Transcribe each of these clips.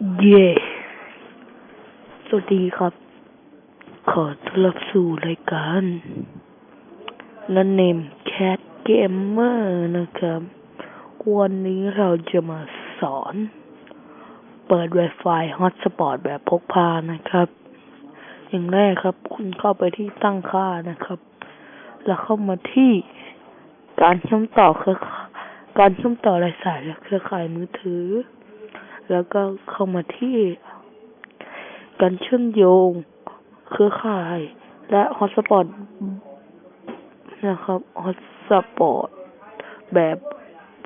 เย่สวัสดีครับ ขอต้อนรับสู่รายการนันเนมแคทเกมเมอร์นะครับ วันนี้เราจะมาสอน เปิด Wi-Fi Hotspot แบบพกพานะครับ อย่างแรกครับ คุณเข้าไปที่ตั้งค่านะครับ แล้วเข้ามาที่การเชื่อมต่อเครือการเชื่อมต่อรายสายและเครือข่ายมือถือ แล้วก็เข้ามาที่ การเชื่อมโยง เครือข่าย และฮอตสปอตนะครับฮอตสปอตแบบ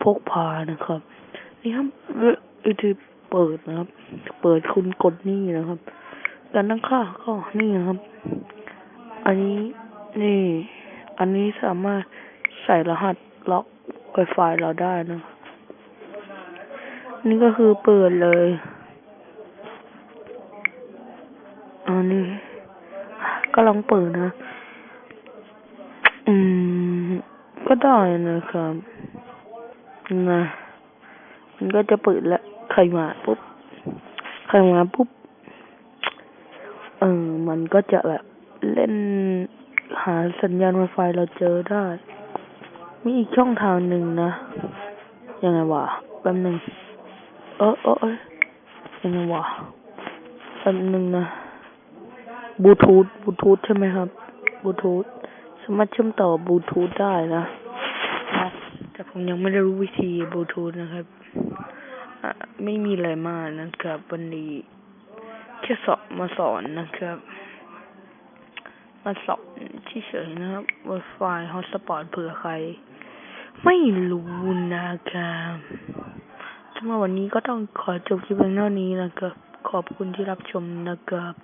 พกพานะครับ นี่ครับวิธีเปิดนะครับ เปิดคุณกดนี่นะครับ การตั้งค่าก็นี่นะครับ อันนี้นี่ อันนี้สามารถใส่รหัสล็อก Wi-Fi เราได้นะ นี่ก็คือเปิดเลยอันนี้ก็ลองเปิดนะ อืม ก็ได้นะครับ นะ มันก็จะเปิดแล้วใครมาปุ๊บใครมาปุ๊บ เออ มันก็จะแบบเล่นหาสัญญาณ Wi-Fi เราเจอได้ มีอีกช่องทางหนึ่งนะ ยังไงวะ แป๊บหนึ่ง เออเออเอยยังไงวะแป๊บหนึ่งนะบลูทูธบลูทูธใช่ไหมครับบลูทูธสามารถเชื่อมต่อบลูทูธได้นะนะแต่ผมยังไม่ได้รู้วิธีบลูทูธนะครับอะไม่มีอะไรมากนะครับ วันนี้แค่สอบมาสอนนะครับ มาสอนเฉยนะครับ Wi-Fi Hotspot เผื่อใคร ไม่รู้นะครับำหรับวันนี้ก็ต้องขอจบคลิปเพียงเท่านี้นะครับ ขอบคุณที่รับชมนะครับ